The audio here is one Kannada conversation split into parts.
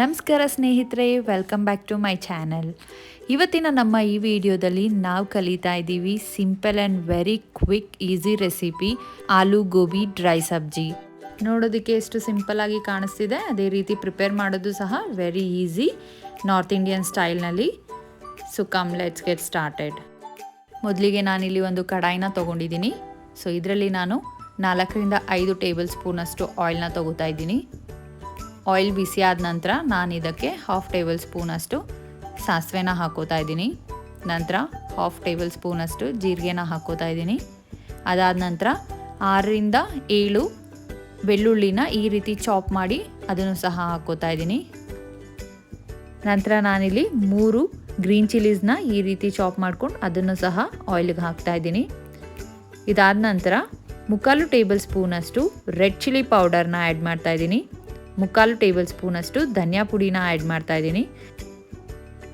ನಮಸ್ಕಾರ ಸ್ನೇಹಿತರೆ welcome back to my channel ಇವತ್ತಿನ ನಮ್ಮ ಈ ವಿಡಿಯೋದಲ್ಲಿ ನಾವು ಕಲಿತಾ ಇದ್ದೀವಿ simple and very quick easy recipe aloo gobi dry sabzi. ನೋಡೋದಕ್ಕೆ ಎಷ್ಟು ಸಿಂಪಲ್ ಆಗಿ ಕಾಣಿಸ್ತಿದೆ, ಅದೇ ರೀತಿ ಪ್ರಿಪೇರ್ ಮಾಡೋದು ಸಹ very easy north Indian ಸ್ಟೈಲ್ನಲ್ಲಿ so come let's get started ಮೊದಲಿಗೆ ನಾನಿಲ್ಲಿ ಒಂದು ಕಡಾಯಿನ ತೊಗೊಂಡಿದ್ದೀನಿ. ಸೊ ಇದರಲ್ಲಿ ನಾನು ನಾಲ್ಕರಿಂದ ಐದು ಟೇಬಲ್ ಸ್ಪೂನಷ್ಟು ಆಯಿಲ್ನ ತೊಗೋತಾ ಇದ್ದೀನಿ. ಆಯಿಲ್ ಬಿಸಿ ಆದ ನಂತರ ನಾನು ಇದಕ್ಕೆ ಹಾಫ್ ಟೇಬಲ್ ಸ್ಪೂನಷ್ಟು ಸಾಸಿವೆನ ಹಾಕೋತಾ ಇದ್ದೀನಿ. ನಂತರ ಹಾಫ್ ಟೇಬಲ್ ಸ್ಪೂನಷ್ಟು ಜೀರಿಗೆನ ಹಾಕೋತಾ ಇದ್ದೀನಿ. ಅದಾದ ನಂತರ ಆರರಿಂದ ಏಳು ಬೆಳ್ಳುಳ್ಳಿನ ಈ ರೀತಿ ಚಾಪ್ ಮಾಡಿ ಅದನ್ನು ಸಹ ಹಾಕೋತಾ ಇದ್ದೀನಿ. ನಂತರ ನಾನಿಲ್ಲಿ ಮೂರು ಗ್ರೀನ್ ಚಿಲ್ಲೀಸ್ನ ಈ ರೀತಿ ಚಾಪ್ ಮಾಡ್ಕೊಂಡು ಅದನ್ನು ಸಹ ಆಯಿಲ್ಗೆ ಹಾಕ್ತಾ ಇದ್ದೀನಿ. ಇದಾದ ನಂತರ ಮುಕ್ಕಾಲು ಟೇಬಲ್ ಸ್ಪೂನಷ್ಟು ರೆಡ್ ಚಿಲ್ಲಿ ಪೌಡರ್ನ ಆ್ಯಡ್ ಮಾಡ್ತಾ ಇದ್ದೀನಿ. ಮುಕ್ಕಾಲು ಟೇಬಲ್ ಸ್ಪೂನಷ್ಟು ಧನಿಯಾ ಪುಡಿನ ಆ್ಯಡ್ ಮಾಡ್ತಾ ಇದ್ದೀನಿ.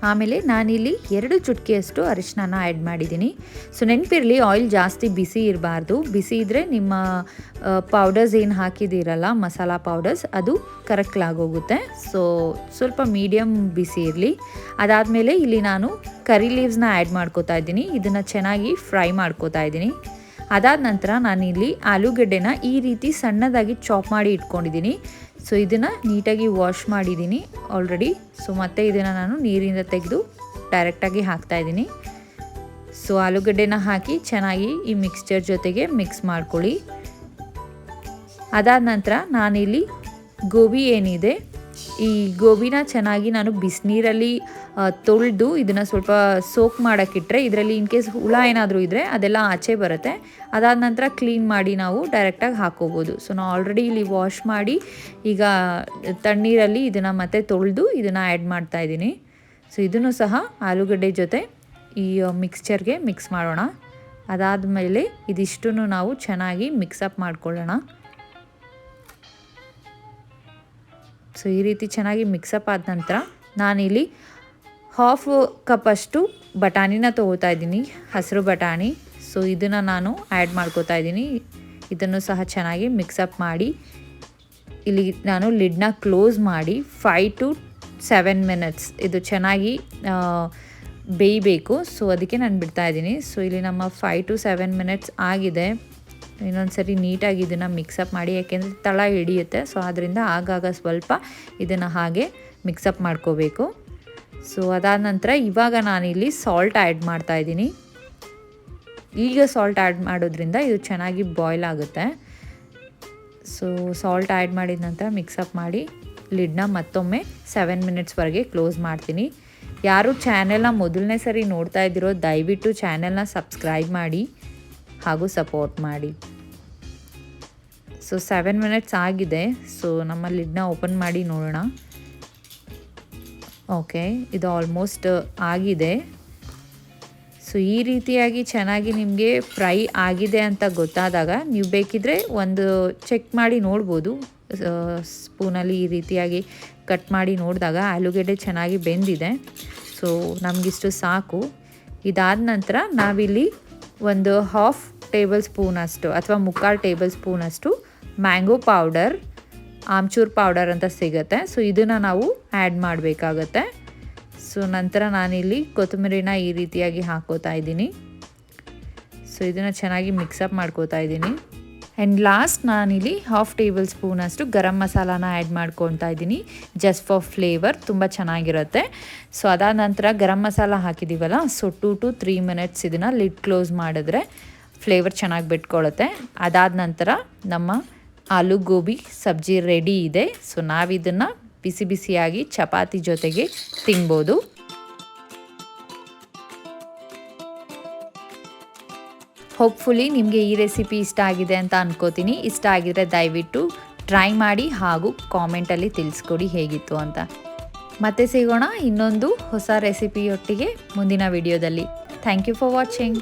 ಆಮೇಲೆ ನಾನಿಲ್ಲಿ ಎರಡು ಚುಟ್ಕಿಯಷ್ಟು ಅರಿಶಿನ ಆ್ಯಡ್ ಮಾಡಿದ್ದೀನಿ. ಸೊ, ನೆನಪಿರಲಿ, ಆಯಿಲ್ ಜಾಸ್ತಿ ಬಿಸಿ ಇರಬಾರ್ದು. ಬಿಸಿ ಇದ್ದರೆ ನಿಮ್ಮ ಪೌಡರ್ಸ್ ಏನು ಹಾಕಿದ್ದೀರಲ್ಲ, ಮಸಾಲ ಪೌಡರ್ಸ್, ಅದು ಕರಕ್ಲಾಗೋಗುತ್ತೆ. ಸೊ, ಸ್ವಲ್ಪ ಮೀಡಿಯಮ್ ಬಿಸಿ ಇರಲಿ. ಅದಾದಮೇಲೆ ಇಲ್ಲಿ ನಾನು ಕರಿ ಲೀವ್ಸ್ನ ಆ್ಯಡ್ ಮಾಡ್ಕೋತಾ ಇದ್ದೀನಿ. ಇದನ್ನು ಚೆನ್ನಾಗಿ ಫ್ರೈ ಮಾಡ್ಕೋತಾ ಇದ್ದೀನಿ. ಅದಾದ ನಂತರ ನಾನಿಲ್ಲಿ ಆಲೂಗಡ್ಡೆನ ಈ ರೀತಿ ಸಣ್ಣದಾಗಿ ಚಾಪ್ ಮಾಡಿ ಇಟ್ಕೊಂಡಿದ್ದೀನಿ. ಸೊ ಇದನ್ನು ನೀಟಾಗಿ ವಾಶ್ ಮಾಡಿದ್ದೀನಿ ಆಲ್ರೆಡಿ ಸೊ ಮತ್ತೆ ಇದನ್ನು ನಾನು ನೀರಿಂದ ತೆಗೆದು ಡೈರೆಕ್ಟಾಗಿ ಹಾಕ್ತಾಯಿದ್ದೀನಿ ಸೊ ಆಲೂಗಡ್ಡೆನ ಹಾಕಿ ಚೆನ್ನಾಗಿ ಈ ಮಿಕ್ಸ್ಚರ್ ಜೊತೆಗೆ ಮಿಕ್ಸ್ ಮಾಡ್ಕೊಳ್ಳಿ. ಅದಾದ ನಂತರ ನಾನಿಲ್ಲಿ ಗೋಬಿ ಏನಿದೆ ಈ ಗೋಬಿನ ಚೆನ್ನಾಗಿ ನಾನು ಬಿಸಿನೀರಲ್ಲಿ ತೊಳೆದು ಇದನ್ನು ಸ್ವಲ್ಪ ಸೋಕ್ ಮಾಡೋಕ್ಕಿಟ್ರೆ, ಇದರಲ್ಲಿ ಇನ್ ಕೇಸ್ ಹುಳ ಏನಾದರೂ ಇದ್ದರೆ ಅದೆಲ್ಲ ಆಚೆ ಬರುತ್ತೆ. ಅದಾದ ನಂತರ ಕ್ಲೀನ್ ಮಾಡಿ ನಾವು ಡೈರೆಕ್ಟಾಗಿ ಹಾಕೋಬೋದು. ಸೊ ನಾವು ಆಲ್ರೆಡಿ ಇಲ್ಲಿ ವಾಶ್ ಮಾಡಿ, ಈಗ ತಣ್ಣೀರಲ್ಲಿ ಇದನ್ನು ಮತ್ತೆ ತೊಳೆದು ಇದನ್ನು ಆ್ಯಡ್ ಮಾಡ್ತಾ ಇದ್ದೀನಿ. ಸೊ ಇದನ್ನು ಸಹ ಆಲೂಗಡ್ಡೆ ಜೊತೆ ಈ ಮಿಕ್ಸ್ಚರ್ಗೆ ಮಿಕ್ಸ್ ಮಾಡೋಣ. ಅದಾದಮೇಲೆ ಇದಿಷ್ಟನ್ನು ನಾವು ಚೆನ್ನಾಗಿ ಮಿಕ್ಸಪ್ ಮಾಡ್ಕೊಳ್ಳೋಣ. ಸೊ ಈ ರೀತಿ ಚೆನ್ನಾಗಿ ಮಿಕ್ಸಪ್ ಆದ ನಂತರ ನಾನಿಲ್ಲಿ ಹಾಫ್ ಕಪ್ಪಷ್ಟು ಬಟಾಣಿನ ತೊಗೋತಾ ಇದ್ದೀನಿ, ಹಸಿರು ಬಟಾಣಿ. ಸೊ ಇದನ್ನು ನಾನು ಆ್ಯಡ್ ಮಾಡ್ಕೋತಾ ಇದ್ದೀನಿ. ಇದನ್ನು ಸಹ ಚೆನ್ನಾಗಿ ಮಿಕ್ಸಪ್ ಮಾಡಿ, ಇಲ್ಲಿ ನಾನು ಲಿಡ್ನ ಕ್ಲೋಸ್ ಮಾಡಿ ಫೈ ಟು ಸೆವೆನ್ ಮಿನಿಟ್ಸ್ ಇದು ಚೆನ್ನಾಗಿ ಬೇಯಬೇಕು. ಸೊ ಅದಕ್ಕೆ ನಾನು ಬಿಡ್ತಾ ಇದ್ದೀನಿ. ಸೊ ಇಲ್ಲಿ ನಮ್ಮ ಫೈ ಟು ಸೆವೆನ್ ಮಿನಿಟ್ಸ್ ಆಗಿದೆ. ಇನ್ನೊಂದು ಸರಿ ನೀಟಾಗಿ ಇದನ್ನು ಮಿಕ್ಸಪ್ ಮಾಡಿ, ಯಾಕೆಂದರೆ ತಳ ಹಿಡಿಯುತ್ತೆ ಸೊ ಅದರಿಂದ ಆಗಾಗ ಸ್ವಲ್ಪ ಇದನ್ನು ಹಾಗೆ ಮಿಕ್ಸಪ್ ಮಾಡ್ಕೋಬೇಕು. ಸೊ ಅದಾದ ನಂತರ ಇವಾಗ ನಾನಿಲ್ಲಿ ಸಾಲ್ಟ್ ಆ್ಯಡ್ ಮಾಡ್ತಾ ಇದ್ದೀನಿ. ಈಗ ಸಾಲ್ಟ್ ಆ್ಯಡ್ ಮಾಡೋದ್ರಿಂದ ಇದು ಚೆನ್ನಾಗಿ ಬಾಯ್ಲ್ ಆಗುತ್ತೆ. ಸೊ ಸಾಲ್ಟ್ ಆ್ಯಡ್ ಮಾಡಿದ ನಂತರ ಮಿಕ್ಸಪ್ ಮಾಡಿ ಲಿಡ್ನ ಮತ್ತೊಮ್ಮೆ ಸೆವೆನ್ ಮಿನಿಟ್ಸ್ವರೆಗೆ ಕ್ಲೋಸ್ ಮಾಡ್ತೀನಿ. ಯಾರು ಚಾನೆಲ್ನ ಮೊದಲನೇ ಸರಿ ನೋಡ್ತಾ ಇದ್ದಿರೋ, ದಯವಿಟ್ಟು ಚಾನೆಲ್ನ ಸಬ್ಸ್ಕ್ರೈಬ್ ಮಾಡಿ ಹಾಗೂ ಸಪೋರ್ಟ್ ಮಾಡಿ. ಸೊ ಸೆವೆನ್ ಮಿನಿಟ್ಸ್ ಆಗಿದೆ. ಸೊ ನಮ್ಮ ಲಿಡ್ನ ಓಪನ್ ಮಾಡಿ ನೋಡೋಣ. ಓಕೆ ಇದು ಆಲ್ಮೋಸ್ಟ್ ಆಗಿದೆ. ಸೊ ಈ ರೀತಿಯಾಗಿ ಚೆನ್ನಾಗಿ ನಿಮಗೆ ಫ್ರೈ ಆಗಿದೆ ಅಂತ ಗೊತ್ತಾದಾಗ ನೀವು ಬೇಕಿದ್ರೆ ಒಂದು ಚೆಕ್ ಮಾಡಿ ನೋಡ್ಬೋದು. ಸ್ಪೂನಲ್ಲಿ ಈ ರೀತಿಯಾಗಿ ಕಟ್ ಮಾಡಿ ನೋಡಿದಾಗ ಆಲೂಗೆಡ್ಡೆ ಚೆನ್ನಾಗಿ ಬೆಂದಿದೆ. ಸೊ ನಮಗಿಷ್ಟು ಸಾಕು. ಇದಾದ ನಂತರ ನಾವಿಲ್ಲಿ ಒಂದು ಹಾಫ್ ಟೇಬಲ್ ಸ್ಪೂನಷ್ಟು ಅಥವಾ ಮುಕ್ಕಾಲು ಟೇಬಲ್ ಸ್ಪೂನಷ್ಟು ಮ್ಯಾಂಗೋ ಪೌಡರ್, ಆಮ್ಚೂರ್ ಪೌಡರ್ ಅಂತ ಸಿಗುತ್ತೆ. ಸೊ ಇದನ್ನು ನಾವು ಆ್ಯಡ್ ಮಾಡಬೇಕಾಗತ್ತೆ. ಸೊ ನಂತರ ನಾನಿಲ್ಲಿ ಕೊತ್ತಂಬರಿನ ಈ ರೀತಿಯಾಗಿ ಹಾಕೋತಾ ಇದ್ದೀನಿ. ಸೊ ಇದನ್ನು ಚೆನ್ನಾಗಿ ಮಿಕ್ಸಪ್ ಮಾಡ್ಕೋತಾ ಇದ್ದೀನಿ. ಆ್ಯಂಡ್ ಲಾಸ್ಟ್ ನಾನಿಲ್ಲಿ ಹಾಫ್ ಟೇಬಲ್ ಸ್ಪೂನಷ್ಟು ಗರಂ ಮಸಾಲಾನ ಆ್ಯಡ್ ಮಾಡ್ಕೊತಾ ಇದ್ದೀನಿ. ಜಸ್ಟ್ ಫಾರ್ ಫ್ಲೇವರ್ ತುಂಬ ಚೆನ್ನಾಗಿರುತ್ತೆ. ಸೊ ಅದಾದ ನಂತರ garam masala ಹಾಕಿದ್ದೀವಲ್ಲ so two to three minutes ಇದನ್ನು ಲಿಡ್ ಕ್ಲೋಸ್ ಮಾಡಿದ್ರೆ ಫ್ಲೇವರ್ ಚೆನ್ನಾಗಿ ಬಿಟ್ಕೊಳ್ಳುತ್ತೆ ಅದಾದ ನಂತರ ನಮ್ಮ ಆಲೂ ಗೋಬಿ ಸಬ್ಜಿ ರೆಡಿ ಇದೆ. ಸೊ ನಾವಿದನ್ನು ಬಿಸಿ ಬಿಸಿಯಾಗಿ ಚಪಾತಿ ಜೊತೆಗೆ ತಿನ್ಬೋದು. ಹೋಪ್ಫುಲಿ ನಿಮಗೆ ಈ ರೆಸಿಪಿ ಇಷ್ಟ ಆಗಿದೆ ಅಂತ ಅನ್ಕೋತೀನಿ. ಇಷ್ಟ ಆಗಿದ್ರೆ ದಯವಿಟ್ಟು ಟ್ರೈ ಮಾಡಿ ಹಾಗೂ ಕಾಮೆಂಟಲ್ಲಿ ತಿಳಿಸ್ಕೊಡಿ ಹೇಗಿತ್ತು ಅಂತ. ಮತ್ತೆ ಸಿಗೋಣ ಇನ್ನೊಂದು ಹೊಸ ರೆಸಿಪಿಯೊಟ್ಟಿಗೆ ಮುಂದಿನ ವಿಡಿಯೋದಲ್ಲಿ ಥ್ಯಾಂಕ್ ಯು ಫಾರ್ ವಾಚಿಂಗ್